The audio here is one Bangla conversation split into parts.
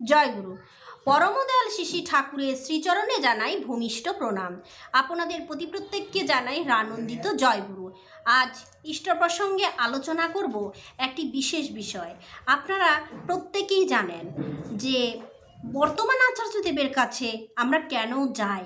জয়গুরু পরমদয়াল শিশি ঠাকুরের শ্রীচরণে জানাই ভূমিষ্ঠ প্রণাম। আপনাদের প্রতি প্রত্যেককে জানাই রানন্দিত জয়গুরু আজ ইষ্ট প্রসঙ্গে আলোচনা করব একটি বিশেষ বিষয়। আপনারা প্রত্যেকেই জানেন যে বর্তমান আচার্যদেবের কাছে আমরা কেন যাই?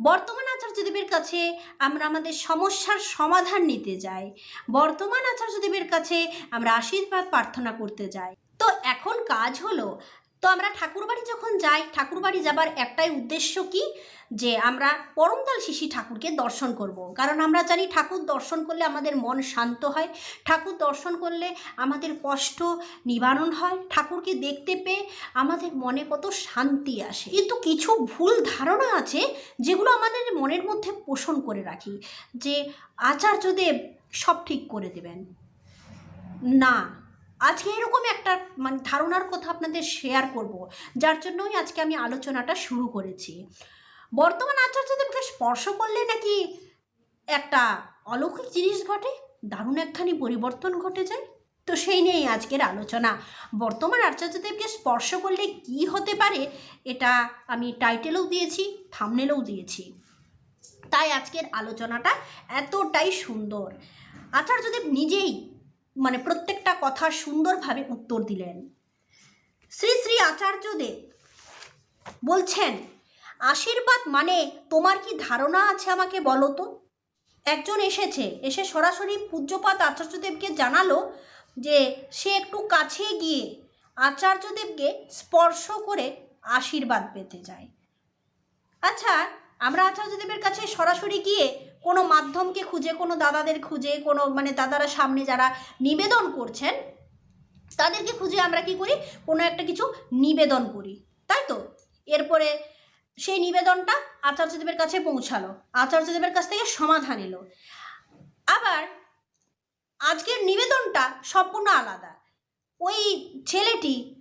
বর্তমান আচার্যদেবের কাছে আমরা আমাদের সমস্যার সমাধান নিতে যাই। বর্তমান আচার্যদেবের কাছে আমরা আশীর্বাদ প্রার্থনা করতে যাই। তো এখন কাজ হলো তো আমরা ঠাকুরবাড়ি যখন যাই, ঠাকুরবাড়ি যাবার একটাই উদ্দেশ্য কি? যে আমরা পরমদাল শিশি ঠাকুরকে দর্শন করব। কারণ আমরা জানি ঠাকুর দর্শন করলে আমাদের মন শান্ত হয়, ঠাকুর দর্শন করলে আমাদের কষ্ট নিবারণ হয়, ঠাকুরকে দেখতে পেয়ে আমাদের মনে কত শান্তি আসে। কিন্তু কিছু ভুল ধারণা আছে যেগুলো আমাদের মনের মধ্যে পোষণ করে রাখি। যে আচার্যদেব সব ঠিক করে দেবেন। না আজকে এরকম একটা মানে ধারণার কথা আপনাদের শেয়ার করব। যার জন্যই আজকে আমি আলোচনাটা শুরু করেছি। বর্তমান আচার্যদেবকে স্পর্শ করলে নাকি একটা অলৌকিক জিনিস ঘটে, দারুণ একখানি পরিবর্তন ঘটে যায়? তো সেই নিয়েই আজকের আলোচনা। বর্তমান আচার্যদেবকে স্পর্শ করলে কি হতে পারে, এটা আমি টাইটেলেও দিয়েছি থামনেলেও দিয়েছি। তাই আজকের আলোচনাটা এতটাই সুন্দর। আচার্যদেব নিজেই মানে প্রত্যেকটা কথা সুন্দরভাবে উত্তর দিলেন। শ্রী শ্রী আচার্যদেব বলছেন, আশীর্বাদ মানে তোমার কি ধারণা আছে আমাকে বলো তো? একজন এসেছে, এসে সরাসরি পূজ্যপাত আচার্যদেবকে জানালো যে সে একটু কাছে গিয়ে আচার্যদেবকে স্পর্শ করে আশীর্বাদ পেতে যায় আচ্ছা আমরা আচার্যদেবের কাছে সরাসরি গিয়ে কোনো মাধ্যমকে খুঁজে, কোনো দাদাদের খুঁজে, কোনো মানে দাদারা সামনে যারা নিবেদন করছেন, তাদেরকে খুঁজে আমরা কি করি? কোনো একটা কিছু নিবেদন করি। তাই তো? এরপরে সেই নিবেদনটা আচার্যদেবের কাছে পৌঁছালো। আচার্যদেবের কাছ থেকে সমাধান এলো। আবার আজকের নিবেদনটা সম্পূর্ণ আলাদা। ওই ছেলেটি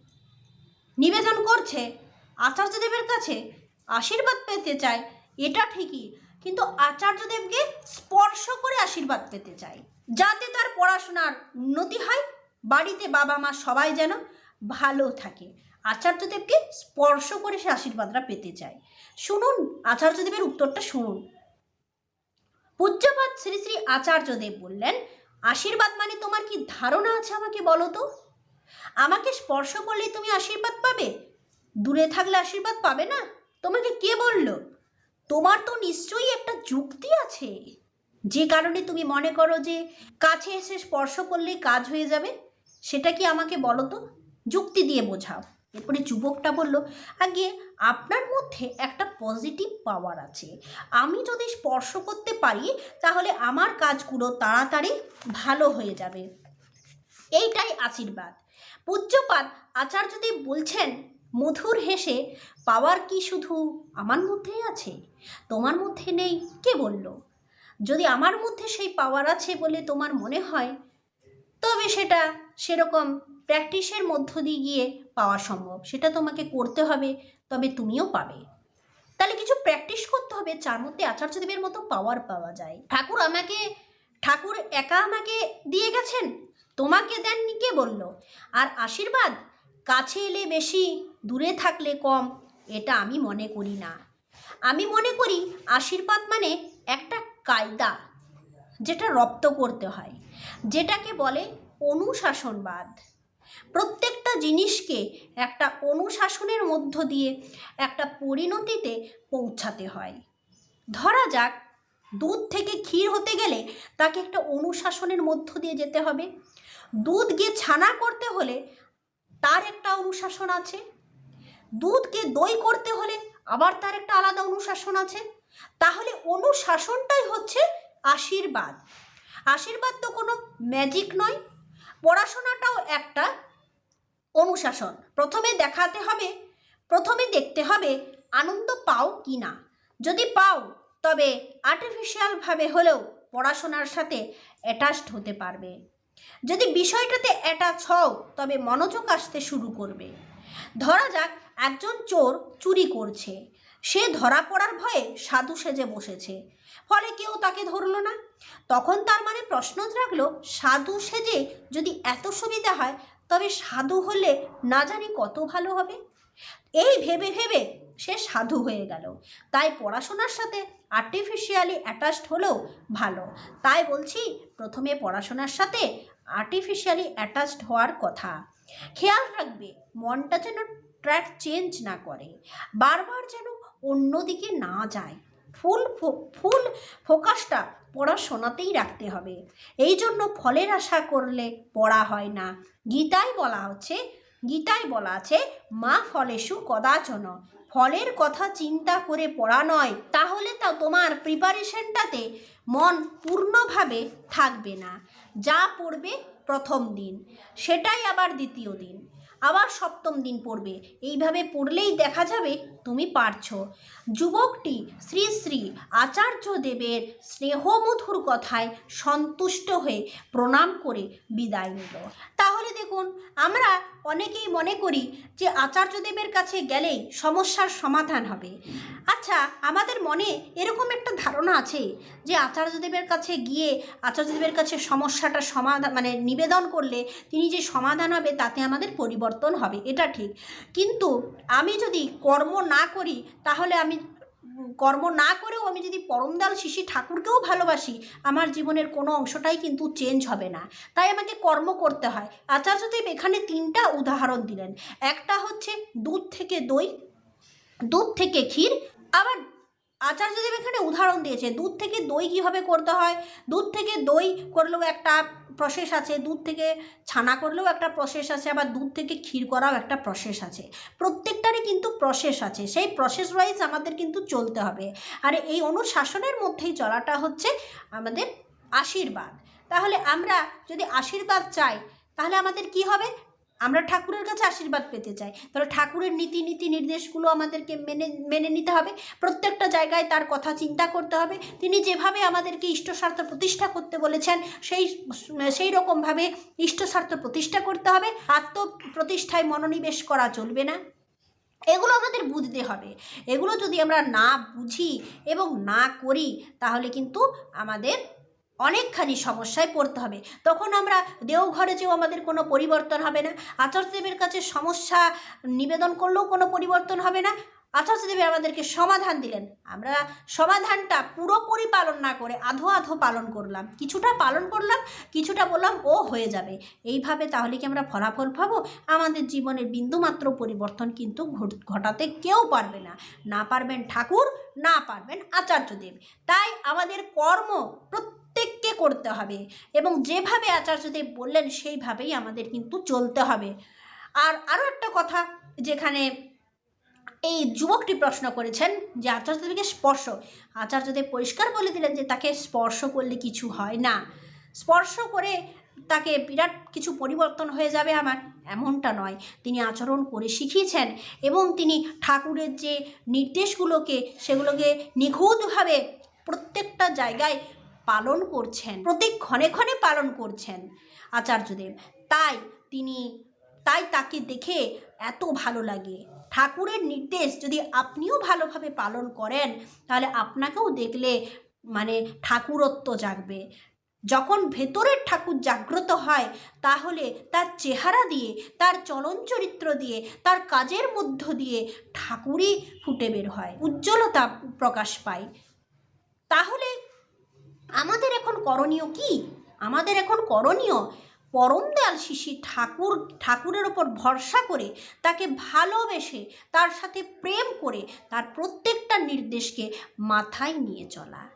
নিবেদন করছে, আচার্যদেবের কাছে আশীর্বাদ পেতে চায় এটা ঠিকই, কিন্তু আচার্যদেবকে স্পর্শ করে আশীর্বাদ পেতে চাই। যাতে তার পড়াশোনার উন্নতি হয়, বাড়িতে বাবা মা সবাই যেন ভালো থাকে। আচার্যদেবকে স্পর্শ করে সে আশীর্বাদটা পেতে চায় শুনুন, আচার্যদেবের উত্তরটা শুনুন। পূজ্যপাত শ্রী শ্রী আচার্যদেব বললেন, আশীর্বাদ মানে তোমার কি ধারণা আছে আমাকে বলো তো? আমাকে স্পর্শ করলেই তুমি আশীর্বাদ পাবে? দূরে থাকলে আশীর্বাদ পাবে না? তোমাকে কে বলল? তোমার তো নিশ্চয়ই একটা যুক্তি আছে। যে কারণে তুমি মনে করো যে কাছে এসে স্পর্শ করলেই কাজ হয়ে যাবে, সেটা কি আমাকে বলো তো? যুক্তি দিয়ে বোঝাও। এরপরে যুবকটা বলল, আগে আপনার মধ্যে একটা পজিটিভ পাওয়ার আছে। আমি যদি স্পর্শ করতে পারি, তাহলে আমার কাজগুলো তাড়াতাড়ি ভালো হয়ে যাবে। এইটাই আশীর্বাদ। পূজ্যপাত আচার্যদেব বলছেন মধুর হেসে, পাওয়ার কি শুধু আমার মধ্যেই আছে? তোমার মধ্যে নেই? কে বলল? যদি আমার মধ্যে সেই পাওয়ার আছে বলে তোমার মনে হয়, তবে সেটা সেরকম প্র্যাকটিসের মধ্য দিয়ে গিয়ে পাওয়া সম্ভব। সেটা তোমাকে করতে হবে, তবে তুমিও পাবে। তাহলে কিছু প্র্যাকটিস করতে হবে যার মধ্যে আচার্যদেবের মতো পাওয়ার পাওয়া যায়। ঠাকুর আমাকে, ঠাকুর একা আমাকে দিয়ে গেছেন? তোমাকে দেননি কে বলল? আর আশীর্বাদ কাছে এলে বেশি দূরে থাকলে কম, এটা আমি মনে করি না। আমি মনে করি আশীর্বাদ মানে একটা কায়দা যেটা রপ্ত করতে হয়, যেটাকে বলে অনুশাসনবাদ। প্রত্যেকটা জিনিসকে একটা অনুশাসনের মধ্য দিয়ে একটা পরিণতিতে পৌঁছাতে হয়। ধরা যাক, দুধ থেকে ক্ষীর হতে গেলে তাকে একটা অনুশাসনের মধ্য দিয়ে যেতে হবে। দুধ গিয়ে ছানা করতে হলে তার একটা অনুশাসন আছে। দুধকে দই করতে হলে আবার তার একটা আলাদা অনুশাসন আছে। তাহলে অনুশাসনটাই হচ্ছে আশীর্বাদ। আশীর্বাদ তো কোনো ম্যাজিক নয়, পড়াশোনাটাও একটা অনুশাসন। প্রথমে দেখাতে হবে, প্রথমে দেখতে হবে আনন্দ পাও কি না। যদি পাও, তবে আর্টিফিশিয়ালভাবে হলেও পড়াশোনার সাথে অ্যাটাচড হতে পারবে। যদি বিষয়টাতে অ্যাটাচ হও, তবে মনোযোগ আসতে শুরু করবে। ধরা যাক, একজন চোর চুরি করছে। সে ধরা পড়ার ভয়ে সাধু সেজে বসেছে। ফলে কেউ তাকে ধরলো না। তখন তার মানে প্রশ্ন রাখল সাধু সেজে যদি এত সুবিধা হয়, তবে সাধু হলে না জানি কত ভালো হবে। এই ভেবে ভেবে সে সাধু হয়ে গেল। তাই পড়াশোনার সাথে আর্টিফিশিয়ালি অ্যাটাচড হলেও ভালো। তাই বলছি, প্রথমে পড়াশোনার সাথে আর্টিফিশিয়ালি অ্যাটাচড হওয়ার কথা। খেয়াল রাখবে, মনটা যেন ট্র্যাক চেঞ্জ না করে, বারবার যেন অন্যদিকে না যায়। ফুল ফুল ফোকাসটা পড়াশোনাতেই রাখতে হবে। এই জন্য ফলের আশা করলে পড়া হয় না। গীতায় বলা হচ্ছে, গীতায় বলা আছে, মা ফলেষু কদাচন। ফলের কথা চিন্তা করে পড়া নয়, তাহলে তা তোমার প্রিপারেশনটাতে মন পূর্ণভাবে থাকবে না। যা পড়বে প্রথম দিন, সেটাই আবার দ্বিতীয় দিন। আবার সপ্তম দিন পড়বে। এইভাবে পড়লেই দেখা যাবে তুমি পারছ। যুবকটি শ্রী শ্রী আচার্য দেবের স্নেহমধুর কথায় সন্তুষ্ট হয়ে প্রণাম করে বিদায় নিল। তাহলে দেখুন, আমরা অনেকেই মনে করি যে আচার্যদেবের কাছে গেলেই সমস্যার সমাধান হবে। আচ্ছা আমাদের মনে এরকম একটা ধারণা আছে যে আচার্যদেবের কাছে গিয়ে আচার্যদেবের কাছে সমস্যাটা সমাধান মানে নিবেদন করলে তিনি যে সমাধান হবে তাতে আমাদের পরিবর্তন হবে, এটা ঠিক। কিন্তু আমি যদি কর্ম না করি, তাহলে আমি কর্ম না করেও আমি যদি পরমদাল শিশি ঠাকুরকেও ভালোবাসি, আমার জীবনের কোনো অংশটাই কিন্তু চেঞ্জ হবে না। তাই আমাকে কর্ম করতে হয়। আচার্যদেব এখানে তিনটা উদাহরণ দিলেন। একটা হচ্ছে দুধ থেকে দই, দুধ থেকে ক্ষীর। আবার আচার্যদেব এখানে উদাহরণ দিয়েছে, দুধ থেকে দই কীভাবে করতে হয়? দুধ থেকে দই করলেও একটা প্রসেস আছে, দুধ থেকে ছানা করলেও একটা প্রসেস আছে, আবার দুধ থেকে ক্ষীর করাও একটা প্রসেস আছে। প্রত্যেকটারই কিন্তু প্রসেস আছে, সেই প্রসেস ওয়াইজ আমাদের কিন্তু চলতে হবে। আর এই অনুশাসনের মধ্যেই চলাটা হচ্ছে আমাদের আশীর্বাদ। তাহলে আমরা যদি আশীর্বাদ চাই, তাহলে আমাদের কি হবে? আমরা ঠাকুরের কাছে আশীর্বাদ পেতে চাই। তাহলে ঠাকুরের নীতি নীতি নির্দেশগুলো আমাদেরকে মেনে মেনে নিতে হবে। প্রত্যেকটা জায়গায় তার কথা চিন্তা করতে হবে। তিনি যেভাবে আমাদেরকে ইষ্টস্বার্থ প্রতিষ্ঠা করতে বলেছেন, সেই সেই রকমভাবে ইষ্টস্বার্থ প্রতিষ্ঠা করতে হবে। আত্ম প্রতিষ্ঠায় মনোনিবেশ করা চলবে না। এগুলো আমাদের বুঝতে হবে। এগুলো যদি আমরা না বুঝি এবং না করি, তাহলে কিন্তু আমাদের অনেকখানি সমস্যায় পড়তে হবে। তখন আমরা দেওঘরে যেও আমাদের কোনো পরিবর্তন হবে না। আচার্যদেবের কাছে সমস্যা নিবেদন করলেও কোনো পরিবর্তন হবে না। আচার্যদেব আমাদেরকে সমাধান দিলেন। আমরা সমাধানটা পুরোপুরি পালন না করে আধো আধো পালন করলাম। কিছুটা পালন করলাম, কিছুটা বললাম, ও হয়ে যাবে। এইভাবে তাহলে কি আমরা ফলাফল পাবো? আমাদের জীবনের বিন্দুমাত্র পরিবর্তন কিন্তু ঘটাতে কেউ পারবে না। না পারবেন ঠাকুর, না পারবেন আচার্যদেব তাই আমাদের কর্ম প্রত্যেককে করতে হবে। এবং যেভাবে আচার্যদেব বললেন, সেইভাবেই আমাদের কিন্তু চলতে হবে। আর আরও একটা কথা, যেখানে এই যুবকটি প্রশ্ন করেছেন যে, আচার্যদেবকে স্পর্শ। আচার্যদেব পরিষ্কার বলে দিলেন যে, তাকে স্পর্শ করলে কিছু হয় না। স্পর্শ করে তাকে বিরাট কিছু পরিবর্তন হয়ে যাবে আমার। এমনটা নয়। তিনি আচরণ করে শিখিয়েছেন এবং তিনি ঠাকুরের যে নির্দেশগুলোকে, সেগুলোকে নিখুঁতভাবে প্রত্যেকটা জায়গায় পালন করছেন, প্রত্যেক ক্ষণে ক্ষণে পালন করছেন আচার্যদেব। তাই তিনি, তাই তাকে দেখে এত ভালো লাগে। ঠাকুরের নির্দেশ যদি আপনিও ভালোভাবে পালন করেন, তাহলে আপনাকেও দেখলে মানে ঠাকুরত্ব জাগবে। যখন ভেতরের ঠাকুর জাগ্রত হয়, তাহলে তার চেহারা দিয়ে, তার চলন চরিত্র দিয়ে, তার কাজের মধ্য দিয়ে ঠাকুরই ফুটে বের হয়, উজ্জ্বলতা প্রকাশ পায়। তাহলে আমাদের এখন করণীয় কি? আমাদের এখন করণীয় পরম দয়াল শিশি ঠাকুর, ঠাকুরের ওপর ভরসা করে তাকে ভালোবেসে, তার সাথে প্রেম করে, তার প্রত্যেকটা নির্দেশকে মাথায় নিয়ে চলা।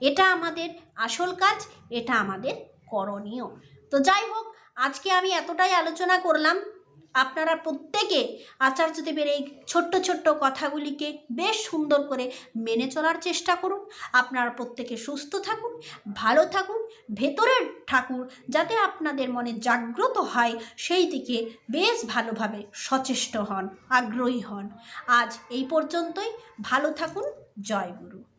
এটা আমাদের আসল কাজ, এটা আমাদের করণীয়। তো যাই হোক, আজকে আমি এতটাই আলোচনা করলাম। আপনারা প্রত্যেকে আচার্যদেবের এই ছোট্ট ছোট্ট কথাগুলিকে বেশ সুন্দর করে মেনে চলার চেষ্টা করুন। আপনারা প্রত্যেকে সুস্থ থাকুন, ভালো থাকুন, ভেতরের ঠাকুর যাতে আপনাদের মনে জাগ্রত হয়, সেই দিকে বেশ ভালোভাবে সচেষ্ট হন, আগ্রহী হন। আজ এই পর্যন্তই। ভালো থাকুন। জয় গুরু।